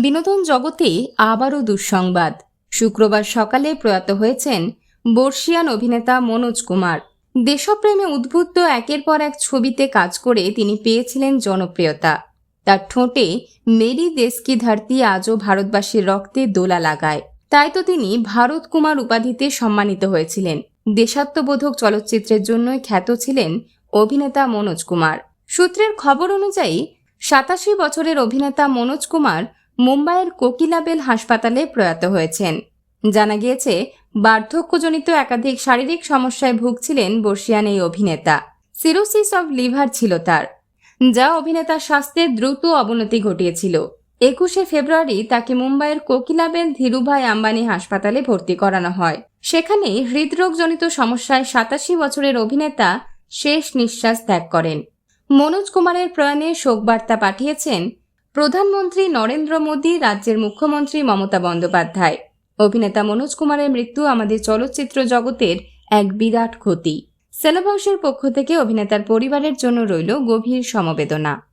বিনোদন জগতে আবারও দুঃসংবাদ। শুক্রবার সকালে প্রয়াত হয়েছেন বর্ষিয়ান অভিনেতা মনোজ কুমার। দেশপ্রেমে উদ্বুদ্ধ একের পর এক ছবিতে কাজ করে তিনি পেয়েছিলেন জনপ্রিয়তা। তার ঠোঁটে মেরি দেশকি ধারতি আজও ভারতবাসীর রক্তে দোলা লাগায়। তাই তো তিনি ভারত কুমার উপাধিতে সম্মানিত হয়েছিলেন। দেশাত্মবোধক চলচ্চিত্রের জন্যই খ্যাত ছিলেন অভিনেতা মনোজ কুমার। সূত্রের খবর অনুযায়ী, সাতাশি বছরের অভিনেতা মনোজ কুমার মুম্বাইয়ের কোকিলাবেল হাসপাতালে প্রয়াত হয়েছেন। জানা গিয়েছে, বার্ধক্যজনিত একাধিক শারীরিক সমস্যায় ভুগছিলেন বর্ষিয়ান এই অভিনেতা। সিরোসিস অব লিভার ছিল তার, যা অভিনেতার স্বাস্থ্যের দ্রুত অবনতি ঘটিয়েছিল। একুশে ফেব্রুয়ারি তাকে মুম্বাইয়ের কোকিলাবেল ধীরুভাই আম্বানি হাসপাতালে ভর্তি করানো হয়। সেখানে হৃদরোগজনিত সমস্যায় সাতাশি বছরের অভিনেতা শেষ নিঃশ্বাস ত্যাগ করেন। মনোজ কুমারের প্রয়াণে শোকবার্তা পাঠিয়েছেন প্রধানমন্ত্রী নরেন্দ্র মোদী, রাজ্যের মুখ্যমন্ত্রী মমতা বন্দ্যোপাধ্যায়। অভিনেতা মনোজ কুমারের মৃত্যু আমাদের চলচ্চিত্র জগতের এক বিরাট ক্ষতি। সেনাবংশের পক্ষ থেকে অভিনেতার পরিবারের জন্য রইল গভীর সমবেদনা।